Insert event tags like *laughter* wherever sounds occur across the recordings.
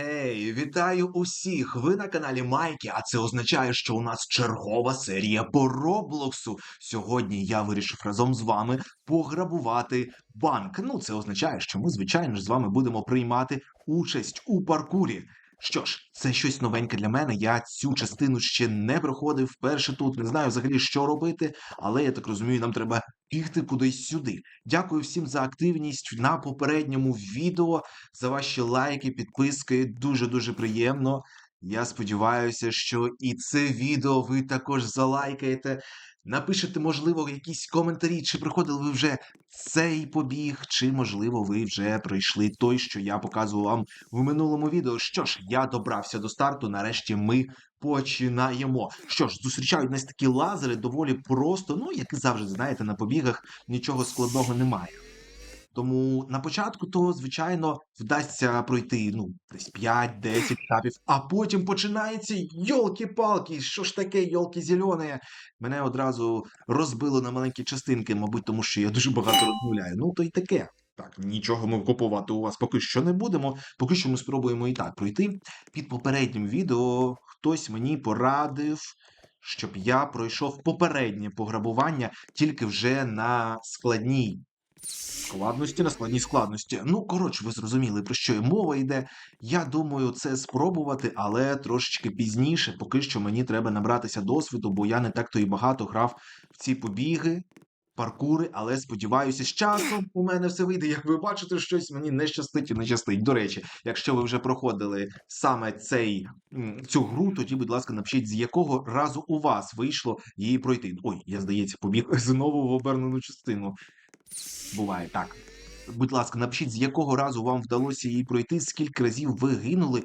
Гей, вітаю усіх! Ви на каналі Майки, а це означає, що у нас чергова серія по Роблоксу. Сьогодні я вирішив разом з вами пограбувати банк. Ну, це означає, що ми, звичайно ж, з вами будемо приймати участь у паркурі. Що ж, це щось новеньке для мене. Я цю частину ще не проходив вперше тут, не знаю взагалі, що робити, але я так розумію, нам треба бігти кудись сюди. Дякую всім за активність на попередньому відео, за ваші лайки, підписки. Дуже-дуже приємно. Я сподіваюся, що і це відео ви також залайкаєте. Напишете, можливо, якісь коментарі, чи проходили ви вже цей побіг, чи, можливо, ви вже пройшли той, що я показував вам в минулому відео. Що ж, я добрався до старту. Нарешті ми починаємо. Що ж, зустрічають нас такі лазери доволі просто. Ну, як і завжди, знаєте, на побігах нічого складного немає. Тому на початку то, звичайно, вдасться пройти ну, десь 5-10 етапів, а потім починається йолки-палки, що ж таке, йолки зелені. Мене одразу розбило на маленькі частинки, мабуть, тому що я дуже багато розмовляю. Ну, то й таке. Так, нічого ми купувати у вас поки що не будемо. Поки що ми спробуємо і так пройти. Під попереднім відео хтось мені порадив, щоб я пройшов попереднє пограбування тільки вже на складній складності, на складній складності. Ну, коротше, ви зрозуміли, про що і мова йде. Я думаю, це спробувати, але трошечки пізніше. Поки що мені треба набратися досвіду, бо я не так-то і багато грав в ці побіги. Паркури, але сподіваюся, з часом у мене все вийде. Як ви бачите, щось мені не щастить і не щастить. До речі, якщо ви вже проходили саме цей цю гру, тоді, будь ласка, напишіть, з якого разу у вас вийшло її пройти. Ой, я здається, побіг *laughs* знову в обернену частину. Буває так. Будь ласка, напишіть, з якого разу вам вдалося її пройти, скільки разів ви гинули.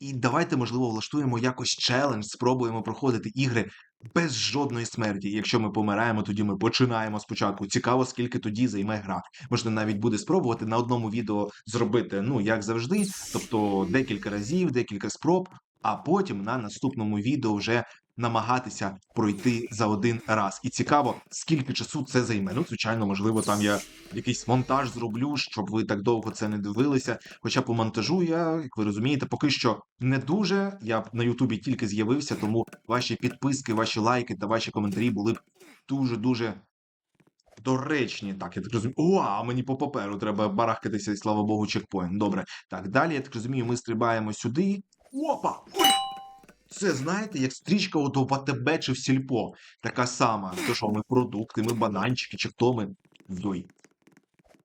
І давайте, можливо, влаштуємо якось челендж, спробуємо проходити ігри без жодної смерті. Якщо ми помираємо, тоді ми починаємо спочатку. Цікаво, скільки тоді займе гра. Можна навіть буде спробувати на одному відео зробити, ну як завжди, тобто декілька разів, декілька спроб, а потім на наступному відео вже намагатися пройти за один раз. І цікаво, скільки часу це займе. Ну, звичайно, можливо, там я якийсь монтаж зроблю, щоб ви так довго це не дивилися. Хоча по монтажу я, як ви розумієте, поки що не дуже. Я на Ютубі тільки з'явився, тому ваші підписки, ваші лайки та ваші коментарі були б дуже-дуже. Доречні, так, я так розумію. О, а мені по паперу треба барахкатися, і слава Богу, чекпоінт. Добре. Так, далі, я так розумію, ми стрибаємо сюди. Опа! Ой! Це знаєте, як стрічка от у АТБ чи в Сільпо. Така сама. То що ми продукти, ми бананчики, чи хто ми. Йой.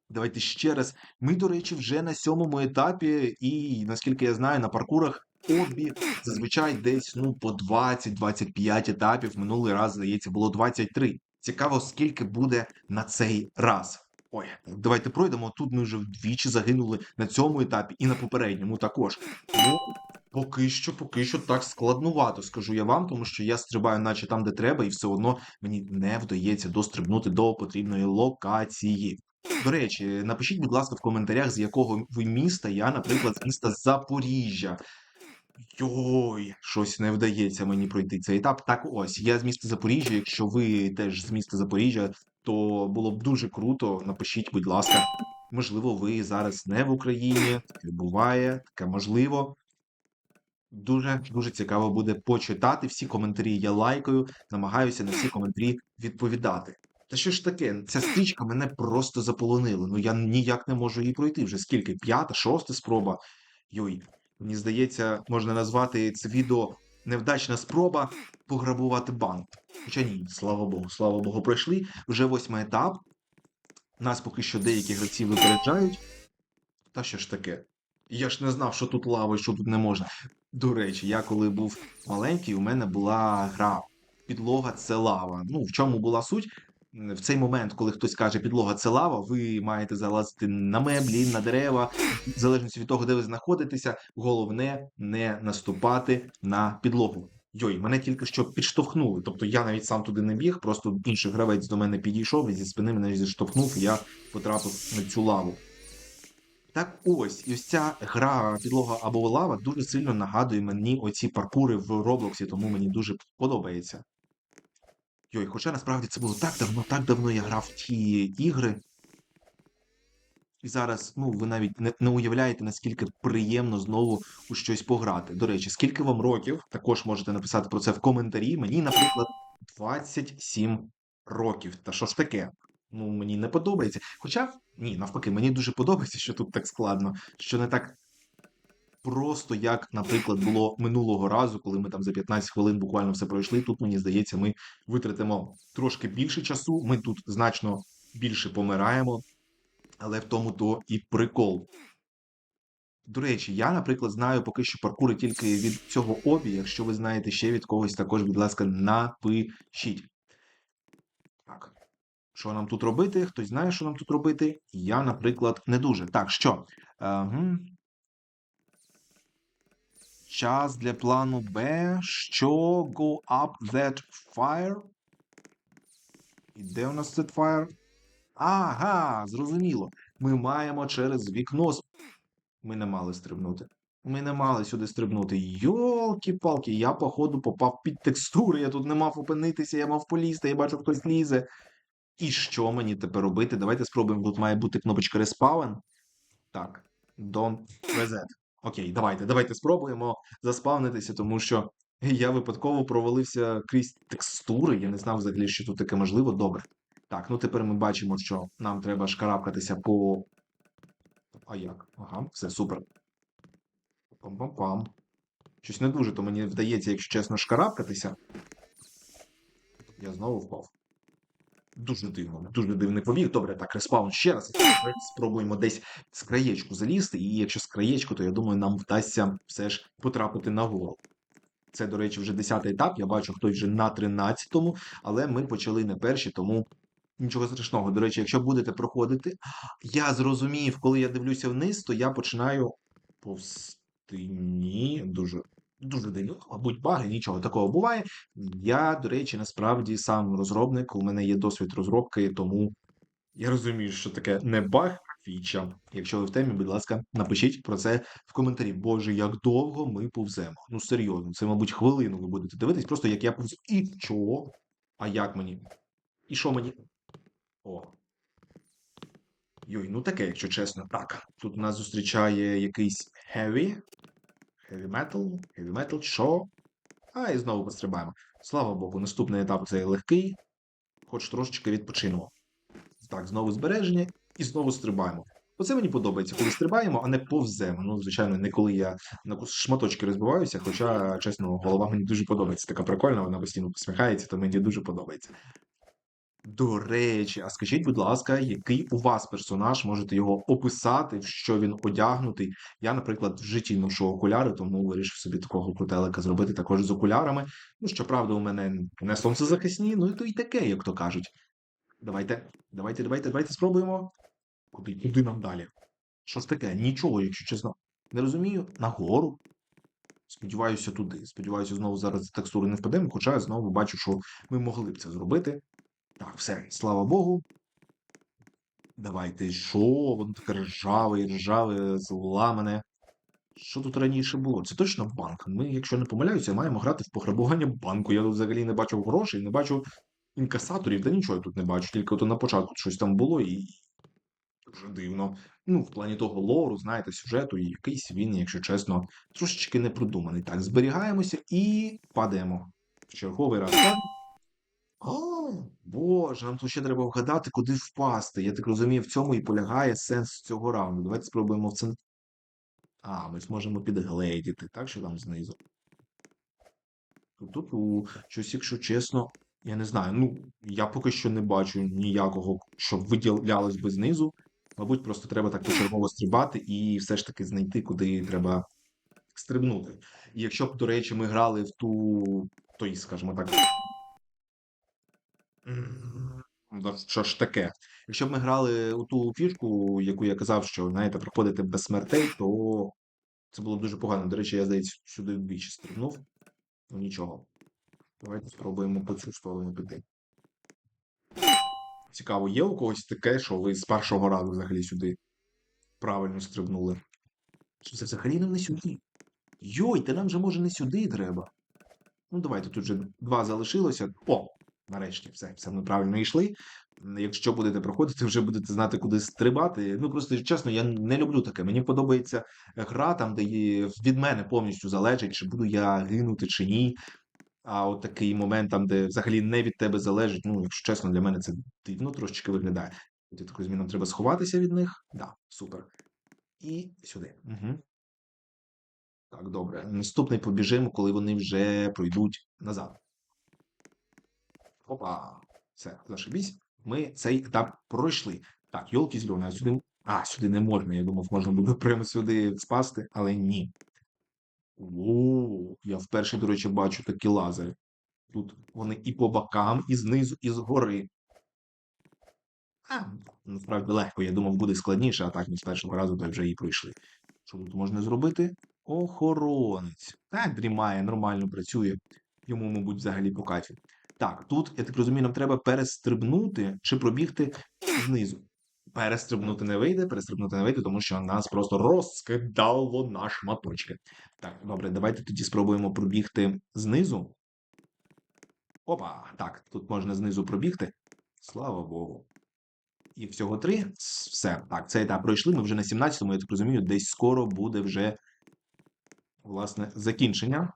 Давайте ще раз. Ми, до речі, вже на сьомому етапі, і наскільки я знаю, на паркурах обі зазвичай десь ну по 20-25 етапів. Минулий раз, здається, було 23. Цікаво, скільки буде на цей раз. Ой, давайте пройдемо. Тут ми вже вдвічі загинули на цьому етапі і на попередньому також. Ну, Поки що, поки що так складнувато, скажу я вам, тому що я стрибаю, наче там, де треба, і все одно мені не вдається дострибнути до потрібної локації. До речі, напишіть, будь ласка, в коментарях, з якого ви міста. Я, наприклад, з міста Запоріжжя. Йой, щось не вдається мені пройти цей етап. Так ось, я з міста Запоріжжя. Якщо ви теж з міста Запоріжжя, то було б дуже круто. Напишіть, будь ласка. Можливо, ви зараз не в Україні, буває, таке можливо. Дуже дуже цікаво буде почитати всі коментарі. Я лайкаю, намагаюся на всі коментарі відповідати. Та що ж таке, ця стрічка мене просто заполонила. Ну я ніяк не можу її пройти. Вже скільки? П'ята, шоста спроба. Йой, мені здається, можна назвати це відео невдачна спроба пограбувати банк. Хоча ні, слава Богу, слава Богу, пройшли. Вже восьмий етап. Нас поки що деякі гравці випереджають. Та що ж таке? Я ж не знав, що тут лава що тут не можна. До речі, я коли був маленький, у мене була гра підлога це лава. Ну, в чому була суть? В цей момент, коли хтось каже підлога це лава, ви маєте залазити на меблі, на дерева, в залежності від того, де ви знаходитеся, головне не наступати на підлогу. Йой, мене тільки що підштовхнули. Тобто я навіть сам туди не біг, просто інший гравець до мене підійшов і зі спини мене зіштовхнув, і я потрапив на цю лаву. Так ось, і ось ця гра підлога або лава дуже сильно нагадує мені оці паркури в Роблоксі, тому мені дуже подобається. Йой, хоча насправді це було так давно, так давно я грав в ті ігри. І зараз, ну, ви навіть не, не уявляєте, наскільки приємно знову у щось пограти. До речі, скільки вам років? Також можете написати про це в коментарі. Мені, наприклад, 27 років. Та що ж таке? Ну, мені не подобається. Хоча, ні, навпаки, мені дуже подобається, що тут так складно, що не так просто, як, наприклад, було минулого разу, коли ми там за 15 хвилин буквально все пройшли. Тут, мені здається, ми витратимо трошки більше часу. Ми тут значно більше помираємо, але в тому то і прикол. До речі, я, наприклад, знаю поки що паркури тільки від цього обі. Якщо ви знаєте ще від когось, також, будь ласка, напишіть. Що нам тут робити? Хтось знає, що нам тут робити? Я, наприклад, не дуже. Так, що? Ага. Час для плану Б. Що go up that fire? І де у нас that fire? Ага, зрозуміло. Ми маємо через вікно. Ми не мали стрибнути. Ми не мали сюди стрибнути. Йолки-палки, я, походу, попав під текстури. Я тут не мав опинитися, я мав полізти, я бачу, хтось лізе. І що мені тепер робити? Давайте спробуємо. Тут має бути кнопочка Respawn. Так, Don't Reset. Окей, давайте, давайте спробуємо заспавнитися, тому що я випадково провалився крізь текстури. Я не знав взагалі, що тут таке можливо. Добре. Так, ну тепер ми бачимо, що нам треба шкарабкатися по. А як? Ага, все супер. Пам-пам-пам. Щось не дуже, то мені вдається, якщо чесно, шкарабкатися. Я знову впав. Дуже дивно, дуже дивний побіг. Добре, так, респаун ще раз. Спробуємо десь з краєчку залізти, і якщо з краєчку, то я думаю, нам вдасться все ж потрапити на гол. Це, до речі, вже 10 етап. Я бачу, хтось вже на 13-му, але ми почали не перші, тому нічого страшного. До речі, якщо будете проходити, я зрозумів, коли я дивлюся вниз, то я починаю повсти. Ні, дуже. Дуже дивно, мабуть, баги, нічого такого буває. Я, до речі, насправді сам розробник, у мене є досвід розробки, тому я розумію, що таке не баг, фіча. Якщо ви в темі, будь ласка, напишіть про це в коментарі. Боже, як довго ми повземо. Ну, серйозно, це, мабуть, хвилину ви будете дивитись, просто як я повзу. І що? А як мені? І що мені? О. Йой, ну таке, якщо чесно. Так, тут нас зустрічає якийсь heavy. Heavy metal, heavy metal, що? А, і знову пострибаємо. Слава Богу, наступний етап це легкий, хоч трошечки відпочинемо. Так, знову збереження і знову стрибаємо. Оце мені подобається, коли стрибаємо, а не повземо. Ну, звичайно, не коли я на шматочки розбиваюся, хоча, чесно, голова мені дуже подобається. Така прикольна, вона постійно посміхається, то мені дуже подобається. До речі, а скажіть, будь ласка, який у вас персонаж, можете його описати, що він одягнутий? Я, наприклад, в житті ношу окуляри, тому вирішив собі такого крутелика зробити також з окулярами. Ну, щоправда, у мене не сонцезахисні, ну і то й таке, як то кажуть. Давайте, давайте, давайте, давайте спробуємо. Куди, куди нам далі? Що ж таке? Нічого, якщо чесно. Не розумію. Нагору. Сподіваюся, туди. Сподіваюся, знову зараз текстури не впадемо, хоча я знову бачу, що ми могли б це зробити. Так, все, слава Богу. Давайте, що? Воно таке ржаве, ржаве, зламане. Що тут раніше було? Це точно банк. Ми, якщо не помиляюся, маємо грати в пограбування банку. Я тут взагалі не бачу грошей, не бачу інкасаторів, та нічого я тут не бачу. Тільки от на початку щось там було і. Дуже дивно. Ну, в плані того лору, знаєте, сюжету, і якийсь він, якщо чесно, трошечки не продуманий. Так, зберігаємося і падаємо. В черговий раз. Так? О, Боже, нам тут ще треба вгадати, куди впасти. Я так розумію, в цьому і полягає сенс цього раунду. Давайте спробуємо в центр. А, ми зможемо підгледіти, так, що там знизу. Тут у щось, якщо чесно, я не знаю. Ну, я поки що не бачу ніякого, щоб виділялось би знизу. Мабуть, просто треба так почергово стрибати і все ж таки знайти, куди треба стрибнути. І якщо б, до речі, ми грали в ту, той, скажімо так. Да Що ж таке? Якщо б ми грали у ту фішку, яку я казав, що, знаєте, проходити без смертей, то це було б дуже погано. До речі, я здається, сюди вдвічі стрибнув. Ну нічого. Давайте спробуємо по цю сторону піти. Цікаво, є у когось таке, що ви з першого разу взагалі сюди правильно стрибнули? Що це взагалі нам не сюди? Йой, та нам же може не сюди треба. Ну, давайте тут вже два залишилося. О! Нарешті, все, все ми правильно йшли. Якщо будете проходити, вже будете знати, куди стрибати. Ну просто чесно, я не люблю таке. Мені подобається гра там, де від мене повністю залежить, чи буду я гинути чи ні. А от такий момент, там, де взагалі не від тебе залежить, ну, якщо чесно, для мене це дивно трошечки виглядає. От я так розумію, треба сховатися від них. Да, супер. І сюди. Угу. Так, добре. Наступний побіжимо, коли вони вже пройдуть назад. Опа. Все, зашибісь. Ми цей етап пройшли. Так, йолки зелені, а сюди. А, сюди не можна. Я думав, можна буде *laughs* прямо сюди спасти, але ні. О, я вперше, до речі, бачу такі лазери. Тут вони і по бокам, і знизу, і згори. А, насправді легко. Я думав, буде складніше, а так ми з першого разу то вже і пройшли. Що тут можна зробити? Охоронець. Так, дрімає, нормально працює. Йому, мабуть, взагалі по кайфі. Так, тут, я так розумію, нам треба перестрибнути чи пробігти знизу. Перестрибнути не вийде, перестрибнути не вийде, тому що нас просто розкидало на шматочки. Так, добре, давайте тоді спробуємо пробігти знизу. Опа, так, тут можна знизу пробігти. Слава Богу. І всього три. Все. Так, цей етап пройшли. Ми вже на 17-му, я так розумію, десь скоро буде вже, власне, закінчення.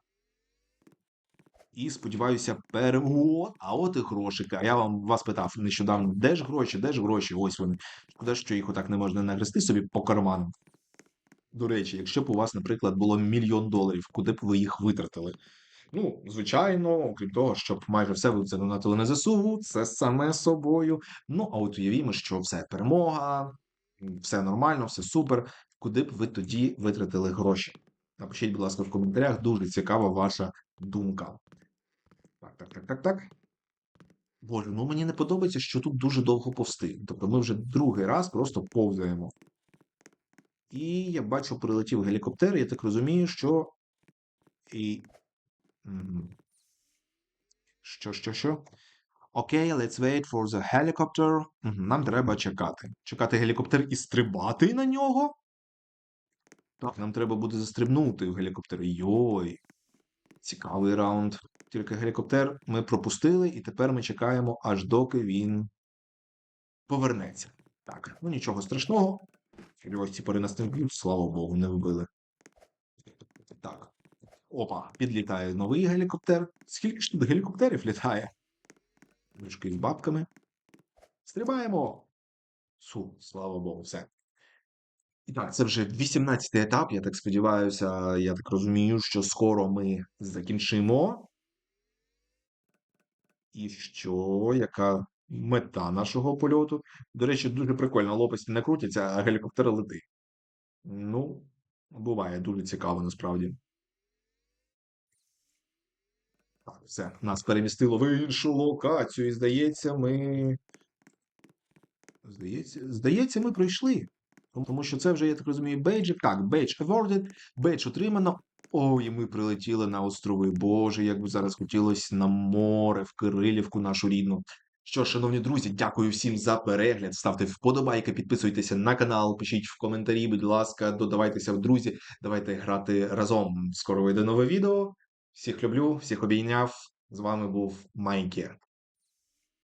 І сподіваюся, перемогу. А от і грошики. А я вам вас питав нещодавно, де ж гроші, де ж гроші? Ось вони. Шкода, що їх отак не можна нагрести собі по карманам. До речі, якщо б у вас, наприклад, було мільйон доларів, куди б ви їх витратили? Ну, звичайно, окрім того, щоб майже все ви задонатили на ЗСУ, це саме собою. Ну, а от уявімо, що все перемога, все нормально, все супер. Куди б ви тоді витратили гроші? Напишіть, будь ласка, в коментарях. Дуже цікава ваша думка. Так, так, так, так, так. Боже, ну мені не подобається, що тут дуже довго повсти. Тобто ми вже другий раз просто повзаємо. І я бачу, прилетів гелікоптер, я так розумію, що. І. Що, що, що? Окей, let's wait for the helicopter. Нам треба чекати. Чекати гелікоптер і стрибати на нього? Так, нам треба буде застрибнути в гелікоптер. Йой. Цікавий раунд. Тільки гелікоптер ми пропустили, і тепер ми чекаємо, аж доки він повернеться. Так, ну нічого страшного. Ось ці пори нас слава Богу, не вбили. Так. Опа, підлітає новий гелікоптер. Скільки ж тут гелікоптерів літає? Мішки з бабками. Стрибаємо. Су, слава Богу, все. І так, це вже 18-й етап. Я так сподіваюся, я так розумію, що скоро ми закінчимо. І що, яка мета нашого польоту? До речі, дуже прикольно, лопасті не крутяться, а гелікоптер летить. Ну, буває дуже цікаво насправді. Так, все, нас перемістило в іншу локацію, і здається, ми. Здається, здається, ми пройшли. Тому- що це вже, я так розумію, бейджик. Так, бейдж awarded, бейдж отримано. Ой, ми прилетіли на острови. Боже, як би зараз хотілося на море, в Кирилівку нашу рідну. Що, ж, шановні друзі, дякую всім за перегляд. Ставте вподобайки, підписуйтеся на канал, пишіть в коментарі, будь ласка, додавайтеся в друзі. Давайте грати разом. Скоро вийде нове відео. Всіх люблю, всіх обійняв. З вами був Майкер.